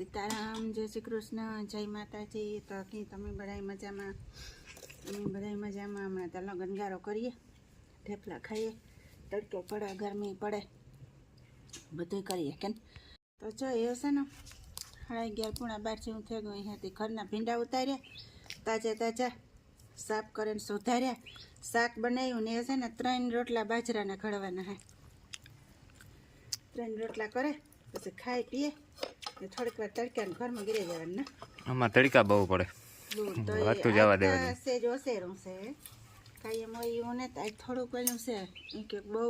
સીતારામ, જય શ્રી કૃષ્ણ, જય માતાજી. તો કી તમે બધાય મજામાં? અમે બધાય મજામાં. હમણાં તલનો ગણગારો કરીએ ઢેફલા ખાઈએ, તડકો પડે, ગરમી પડે બધું કરીએ, કેમ? તો જો એ હશે ને સાડા અગિયાર પૂણા બાર જેવું થઈ ગયું. અહીંયાથી ઘરના ભીંડા ઉતાર્યા, તાજા તાજા સાફ કરીને સુધાર્યા. શાક બનાવ્યું ને એ છે ને, ત્રણ રોટલા બાજરાના ઘડવાના હા. ત્રણ રોટલા કરે, પછી ખાઈ પીએ. થોડીક વાર તડકાને ઘરમાં ગીરે જવાનું આમાં તડકા બહુ પડે. બહુ તો વાતું જવા દેવાની. સેજ ઓસેરું છે. કાંઈ એમ હોય એવું ને આજ થોડુંક એનું છે. કે બહુ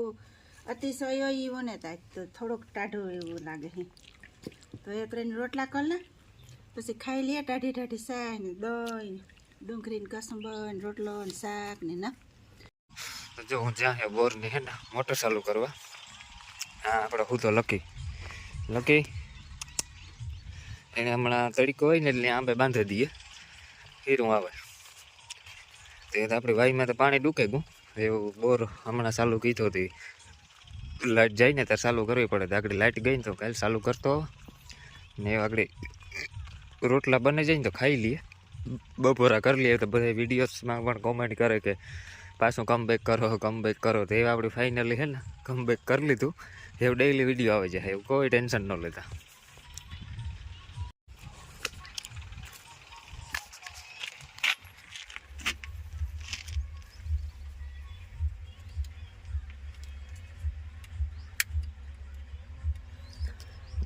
અતિશય હોય એવું ને આજ તો થોડુંક ટાઢું એવું લાગે છે. તો એ ત્રણ રોટલા કર લે પછી ખાઈ લઈએ ટાઢી ટાઢી શાક ને દહીં ને ડુંગળી ને કસુંબર ને રોટલો ને શાક ને ના. જો હું જ્યાં હે બોરની હે ને મોટર ચાલુ કરવા. હા આપણે હું તો લકી લકી એને હમણાં તડકો હોય ને એટલે આંબે બાંધી દઈએ. હીરું આવે. તે આપણી વાઈમાં તો પાણી ડૂકે ગયું. એવું બોર હમણાં ચાલુ કીધો હતી. લાઇટ જાય ને ત્યારે ચાલુ કરવી પડે. આગળ લાઇટ ગઈ ને તો કાલે ચાલુ કરતો ને આગળ રોટલા બને જાય ને તો ખાઈ લઈએ. બપોરા કરી લઈએ તો બધા વિડીયોઝમાં પણ કોમેન્ટ કરે કે પાછું કમબેક કરો કમબેક કરો. તો એ આપણે ફાઇનલી હે ને કમબેક કરી લીધું. એવું ડેઈલી વીડિયો આવે છે એવું કોઈ ટેન્શન ન લેતા.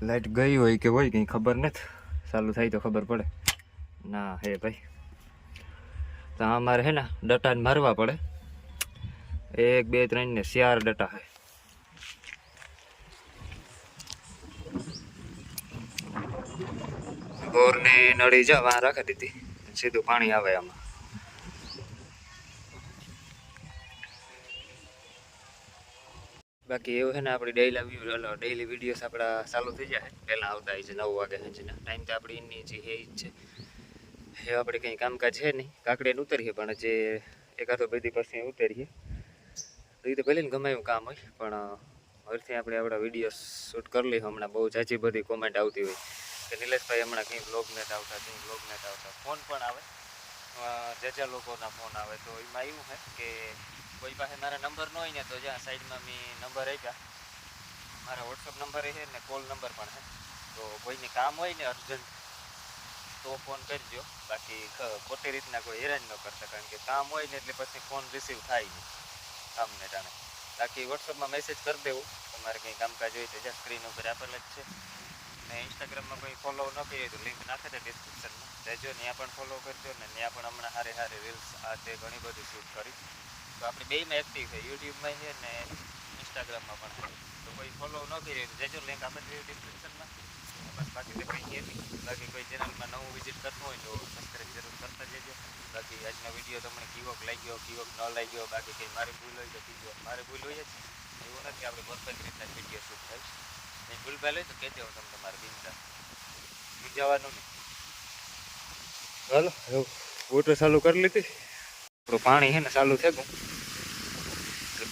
લાઈટ ગઈ હોય કે હોય કંઈ ખબર નથી. ચાલુ થાય તો ખબર પડે. ના હે ભાઈ. તો અમારે હે ને ડટાને મારવા પડે. એક, બે, ત્રણ ને ચાર ડટા હે. બોરની નળી જવા રાખી દીધી. સીધું પાણી આવે આમાં. બાકી એવું છે ને આપણી ડેઈલી ડેઈલી વિડીયોસ આપણા ચાલુ થઈ જાય. પહેલાં આવતા હોય છે નવ વાગે સાંજના. ટાઈમ તો આપણી એની જે હે જ છે. એ આપણે કંઈ કામકાજ છે નહીં. કાકડીને ઉતરીએ, પણ જે એકાદો બે દી પછી ઉતરીએ. એ તો પહેલે ગમે એવું કામ હોય, પણ હવેથી આપણે આપણા વીડિયો શૂટ કરી લઈએ. હમણાં બહુ જાજી બધી કોમેન્ટ આવતી હોય. કે નિલેશભાઈ હમણાં કંઈ બ્લોગ નથી આવતા, કંઈ બ્લોગ નથી આવતા. ફોન પણ આવે. જે જે લોકોના ફોન આવે. તો એમાં એવું છે કે કોઈ પાસે મારા નંબર ન હોય ને તો જ્યાં સાઈડમાં મેં નંબર આપ્યા. મારા વોટ્સઅપ નંબર છે ને કોલ નંબર પણ છે. તો કોઈને કામ હોય ને અર્જન્ટ તો ફોન કરજો. બાકી ખ- ખોટી રીતના કોઈ હેરાન ન કરતા, કારણ કે કામ હોય ને એટલે પછી ફોન રિસીવ થાય નહીં. કામને ટાણે બાકી વોટ્સઅપમાં મેસેજ કરી દેવું. તમારે કંઈ કામકાજ હોય તો જ્યાં સ્ક્રીન ઉપર આપેલ જ છે. ને ઇન્સ્ટાગ્રામમાં કોઈ ફોલો ન કરીએ તો લિંક નાખે છે ડિસ્ક્રિપ્શનમાં રહેજો ત્યાં પણ ફોલો કરજો ને ત્યાં પણ હમણાં સારી સારી રીલ્સ આ તે ઘણી બધી શૂટ કરી. તો આપણે બેયમાં એક્ટિવ છે. યુટ્યુબમાં છે ને ઇન્સ્ટાગ્રામમાં પણ તો કોઈ ફોલો ન કરી જજો લિંક આપણે ડિસ્ક્રિપ્શનમાં બસ બાકી તો કંઈ નહીં. બાકી કોઈ ચેનલમાં નવું વિઝિટ કરતું હોય તો સબસ્ક્રાઈબ જરૂર કરતા જજો. બાકી આજનો વીડિયો તમને કીવોક લાગ્યો, કીવોક ન લાગ્યો, બાકી કંઈ મારી ભૂલ હોય તો કીજો. મારી ભૂલ હોય જ એવું નથી, આપણે પરફેક્ટ રીતના વીડિયો શૂટ થાય કંઈ ભૂલ ભાઈ હોય તો કહેજો તમે તમારે બિનતા જવાનું નહીં. હાલો એવું ચાલુ કરી લીધી. આપણું પાણી છે ને ચાલુ થઈ ગયું.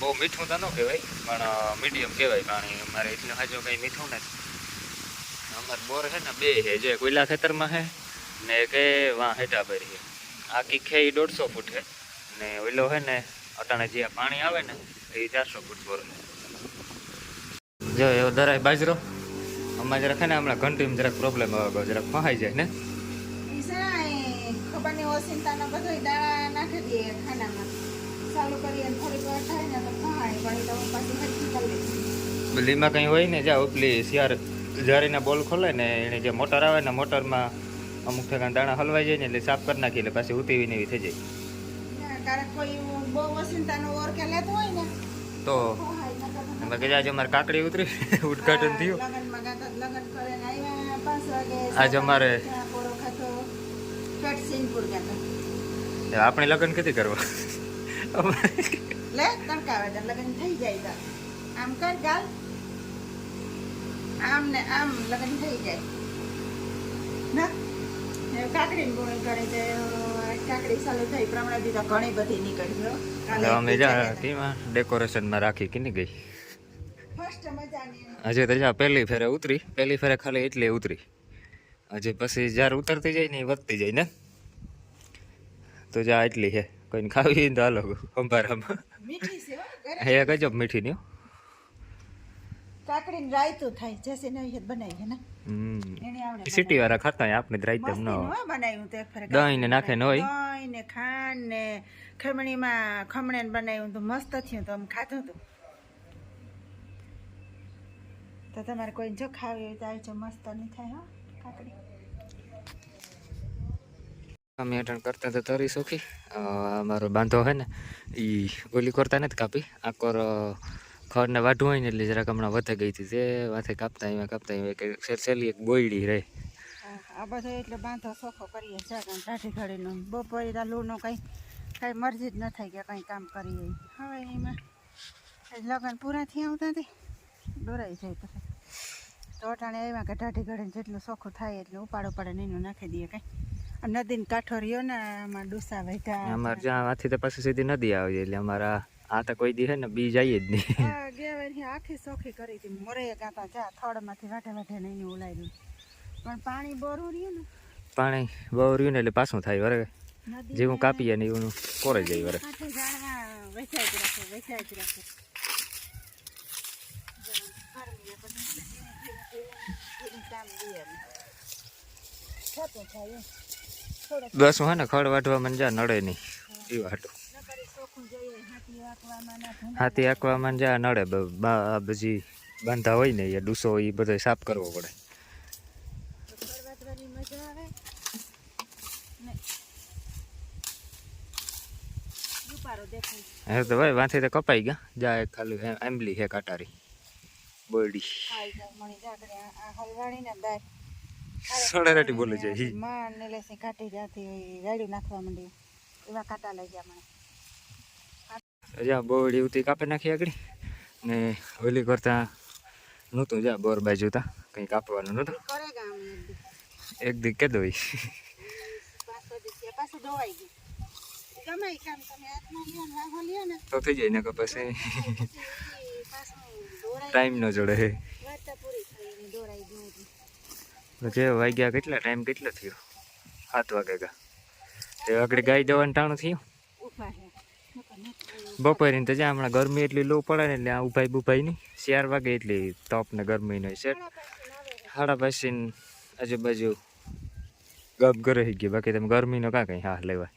બહુ મીઠું તો ન કહેવાય, પણ મીડિયમ કહેવાય પાણી અમારે એટલું હાજો કંઈ મીઠું નથી. અમારે બોર છે ને, બે છે જે કોયલા ખેતરમાં છે ને કે વાં હેઠા ભરી છે આખી ખે એ દોઢસો ફૂટ છે ને ઓઈલો છે ને, અટાણે જે પાણી આવે ને, એ ચારસો ફૂટ બોર છે જો, એવો દરાય બાજરો. અમારે જરાક ને, હમણાં ઘંટીમાં જરાક પ્રોબ્લેમ આવે જરાક ફહાઈ જાય ને. ખબર નહીં ઓસિંતાનો બધો દાણા નાખી દઈએ ખાનામાં. ચાલુ કરીએ થોડીક વાર થાય ને તો ખાય પણ તો હું પાછી કરી લઈશ બલીમાં કંઈ હોય ને જ્યાં ઉપલી શિયાર જારીના બોલ ખોલે ને એને જે મોટર આવે ને મોટરમાં અમુક ઠેકાણ દાણા હલવાઈ જાય ને એટલે સાફ કરી નાખી એટલે પાછી ઉતીવી ને એવી થઈ જાય. ના, કોઈ બહુ ઓસિંતાનો ઓર કે લેતો હોય ને તો કે આજે અમારે કાકડી ઉતરી ઉદઘાટન થયું. આજે અમારે આપણે લગ્ન કદી કરવા. લે તડકાવે તો લગન થઈ જાય તો. આમ કર ગાલ. આમ ને આમ લગન થઈ જાય. ના કાકડીની ગુણી કરે છે કાકડી ચાલુ થઈ પ્રમાણે તો ઘણી બધી નીકળી ગયો અમે કેમાં ડેકોરેશનમાં રાખી કિની ગઈ? ફર્સ્ટ મજાની. હજી તો જા પહેલી ફેરે ઉતરી. પહેલી ફેરે ખાલી એટલી ઉતરી. હજી પછી જ્યારે ઉતરતી જાય ને એ વધતી જાય ને? તો જા એટલી છે કોઈને ખાવી તો હાલો ઘરે હે ગજબ મીઠી નહીં રાયતું થાય જેસી નવી બનાવી ને. હમ. એને આવડે સિટી વાળા ખાતા હોય આપણે તેમ ન હોય. બનાવ્યું તો એક દહીં ને નાખે ન હોય? દહીં ને ખાંડ ને ખમણીમાં ખમણે બનાવ્યું તો મસ્ત થયું તો આમ ખાધું હતું તો તમારે કોઈ જો ખાવી હોય તો મસ્ત નહીં થાય હો કાકડી. અમે અટણ કરતા તો તરી સુખી. અમારો બાંધો હે ને એ ઓલી કરતા નથી કાપી. આકોર ખરને વાઢું હોય ને એટલે જરાક હમણાં વધે ગઈ હતી. તે વાથે કાપતા એમાં કાપતા એમાં સેલી એક બોયડી રહે. આ બધો એટલે બાંધો સોખો કરીએ ટાઢી ઘડીનો બપોરે લૂનો કંઈ, કાંઈ મરજી જ ન થાય કે કંઈ કામ કરીએ હવે એમાં લગ્ન પૂરા થયા આવતા તે, દોરાઈ જાય પછી. તો અટાણે આવ્યા કે ઢાઢી ઘડીને જેટલું સોખું થાય એટલે ઉપાડો પડે ને એનું નાખી દઈએ કાંઈ. નદીને કાંઠો રહ્યો ને આમાં ડુસા વહેતા અમારે જ્યાં આથી તો પાછી સીધી નદી આવી એટલે અમારા આ તો કોઈ દી હે ને બી જઈએ જ નહીં. હા, ગયા આખી સોખી કરી હતી. મોરે ગાતા જા થડમાંથી વાટે વાટે નહીં દઉં પણ પાણી બોરું રહ્યું ને. પાણી બહુ રહ્યું ને એટલે પાછું થાય વરે. જેવું કાપીએ ને એવું કોરે જાય વરે. વેચાઈ જ રાખે વેચાઈ જ રાખે. ગરમીએ પછી એનું કામ દે થતું થાય બસ હે ને ખડ વાઢવા મને જા નડે નહીં. એ વાટું. હાથી આંકવામાં જા નડે બધી બાંધા હોય ને એ ડૂસો એ બધો સાફ કરવો પડે. હે તો ભાઈ વાંથી તો કપાઈ ગયા. જા એક ખાલી આંબલી હે કાટારી. બોરડી સડેરાટી બોલે છે હી. માં ને લેસી કાટી જાતી રાડ્યું નાખવા માંડી. એવા કાટા લઈ ગયા મને. જા બોરડી ઉતી કાપી નાખી આગળ. ને ઓલી કરતા નહોતું જા બોર બાજુ તા કંઈ કાપવાનું નહોતું. એક દી. કે દોઈ તો થઈ જાય ને કે પછી ટાઈમ ન જોડે હે વાર્તા પૂરી થઈ ને દોરાઈ ગયું એટલે. તો જે વાગ્યા કેટલા ટાઈમ કેટલો થયો? સાત વાગે ગયા તે આગળ ગાય દવાનું ટાણું થયું. બપોરે તો જ્યાં હમણાં ગરમી એટલી લો પડે ને એટલે આ ઉભાઈ બુભાઈ નહીં ચાર વાગે એટલી તપ ને ગરમી નો છે સાડા પછી આજુબાજુ ગપ ઘરે ગઈ બાકી તમે ગરમીનો કાં કંઈ હા લેવાય